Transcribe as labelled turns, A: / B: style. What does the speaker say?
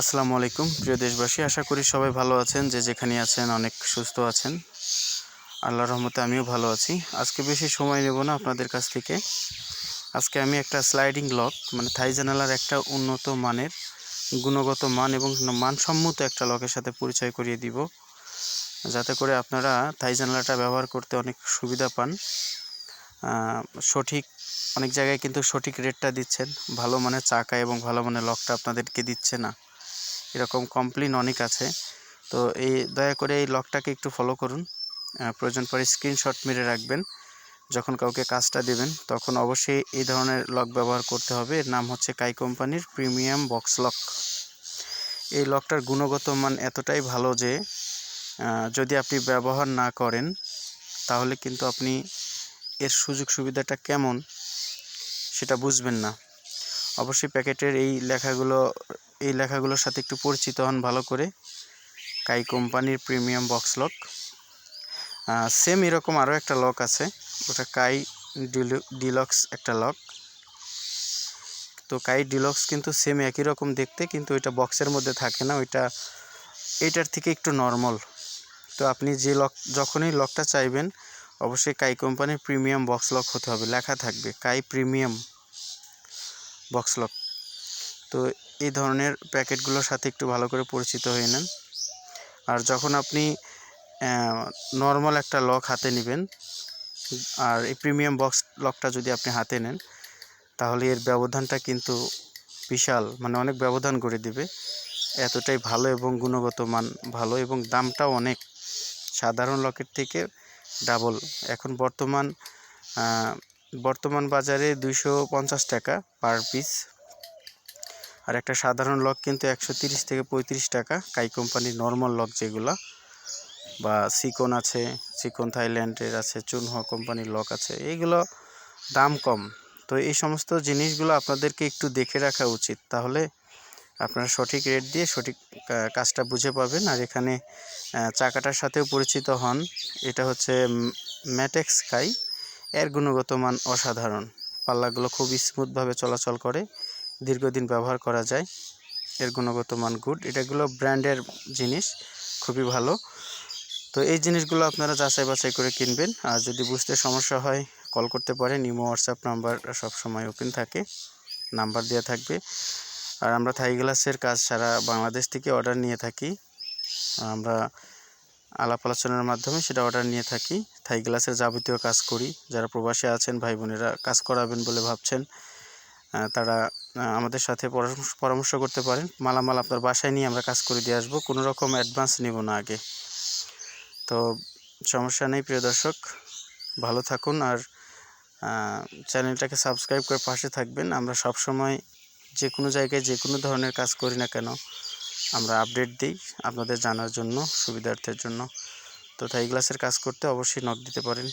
A: আসসালামু আলাইকুম। প্রিয় দেশবাসী, আশা করি সবাই ভালো আছেন, যে যেখানে আছেন অনেক সুস্থ আছেন। আল্লাহর রহমতে আমিও ভালো আছি। আজকে বেশি সময় নেব না আপনাদের কাছ থেকে। আজকে আমি একটা স্লাইডিং লক মানে থাই জানালার একটা উন্নত মানের, গুণগত মান এবং মানসম্মত একটা লকের সাথে পরিচয় করিয়ে দিব। যাতে করে আপনারা থাই জানালাটা ব্যবহার করতে অনেক সুবিধা পান। সঠিক, অনেক জায়গায় কিন্তু সঠিক রেটটা দিচ্ছেন। ভালো মানের চাকা এবং ভালো মানের লকটা আপনাদেরকে দিচ্ছে না। এরকম কমপ্লেন অনেক আছে। তো এই, দয়া করে এই লকটাকে একটু ফলো করুন। প্রয়োজন পরে স্ক্রিনশট মেরে রাখবেন। যখন কাউকে কাজটা দেবেন, তখন অবশ্যই এই ধরনের লক ব্যবহার করতে হবে। এর নাম হচ্ছে কাই কোম্পানির প্রিমিয়াম বক্স লক এই লকটার গুণগত মান এতটাই ভালো যে যদি আপনি ব্যবহার না করেন, তাহলে কিন্তু আপনি এর সুযোগ সুবিধাটা কেমন, সেটা বুঝবেন না। অবশ্যই প্যাকেটের এই লেখাগুলো এই লেখাগুলোর সাথে একটু পরিচিত হন ভালো করে। কাই কোম্পানির প্রিমিয়াম বক্স লক। সেম এরকম আরও একটা লক আছে। ওটা কাই ডিলু- ডিলক্স একটা লক। তো কাই ডিলক্স কিন্তু সেম একই রকম দেখতে, কিন্তু ওইটা বক্সের মধ্যে থাকে না। ওইটা, এইটার থেকে একটু নর্মাল তো আপনি যে লক, যখনই লকটা চাইবেন, অবশ্যই কাই কোম্পানির প্রিমিয়াম বক্স লক হতে হবে। লেখা থাকবে কাই প্রিমিয়াম বক্স লক। তো এই ধরনের প্যাকেটগুলোর সাথে একটু ভালো করে পরিচিত হয়ে নেন। আর যখন আপনি নর্মাল একটা লক হাতে নেবেন, আর এই প্রিমিয়াম বক্স লকটা যদি আপনি হাতে নেন, তাহলে এর ব্যবধানটা কিন্তু বিশাল মানে অনেক ব্যবধান করে দিবে। এতটাই ভালো এবং গুণগত মান ভালো এবং দামটাও অনেক। সাধারণ লকের থেকে ডাবল এখন বর্তমান বর্তমান বাজারে দুইশো পঞ্চাশ টাকা পার পিস আর একটা সাধারণ লক কিন্তু একশো থেকে পঁয়ত্রিশ টাকা। কাই কোম্পানির নর্মাল লক যেগুলো। বা সিকন আছে সিকন থাইল্যান্ডের আছে চুনহোয়া কোম্পানির লক আছে এইগুলো দাম কম। তো এই সমস্ত জিনিসগুলো আপনাদেরকে একটু দেখে রাখা উচিত। তাহলে আপনারা সঠিক রেট দিয়ে সঠিক কাজটা বুঝে পাবেন। আর এখানে চাকাটার সাথেও পরিচিত হন। এটা হচ্ছে ম্যাটেক্স কাই এর গুণগত মান অসাধারণ। পাল্লাগুলো খুব স্মুথভাবে চলাচল করে। দীর্ঘদিন ব্যবহার করা যায়। এর গুণগত মান গুড এটাগুলো ব্র্যান্ডের জিনিস, খুবই ভালো। তো এই জিনিসগুলো আপনারা যাচাই বাছাই করে কিনবেন। আর যদি বুঝতে সমস্যা হয় কল করতে পারেন। ইমো হোয়াটসঅ্যাপ নাম্বার সবসময় ওপেন থাকে। নাম্বার দেওয়া থাকবে। আর আমরা থাই গ্লাসের কাজ সারা বাংলাদেশ থেকে অর্ডার নিয়ে থাকি। আমরা আলাপ আলোচনার মাধ্যমে সেটা অর্ডার নিয়ে থাকি। থাই গ্লাসের যাবতীয় কাজ করি। যারা প্রবাসী আছেন, ভাই বোনেরা কাজ করাবেন বলে ভাবছেন তারা আমাদের সাথে পরামর্শ পরামর্শ করতে পারেন। মালামাল আপনার বাসায় নিয়ে আমরা কাজ করে দিয়ে আসব। কোনো রকম অ্যাডভান্স নেব না আগে। তো সমস্যা নেই, প্রিয় দর্শক। ভালো থাকুন আর চ্যানেলটাকে সাবস্ক্রাইব করে পাশে থাকবেন। আমরা সব সময় যে কোনো জায়গায় যে কোনো ধরনের কাজ করি না কেন, আমরা আপডেট দিই আপনাদের জানার জন্য, সুবিধার্থের জন্য। তো থাই গ্লাসের কাজ করতে অবশ্যই নক দিতে পারেন।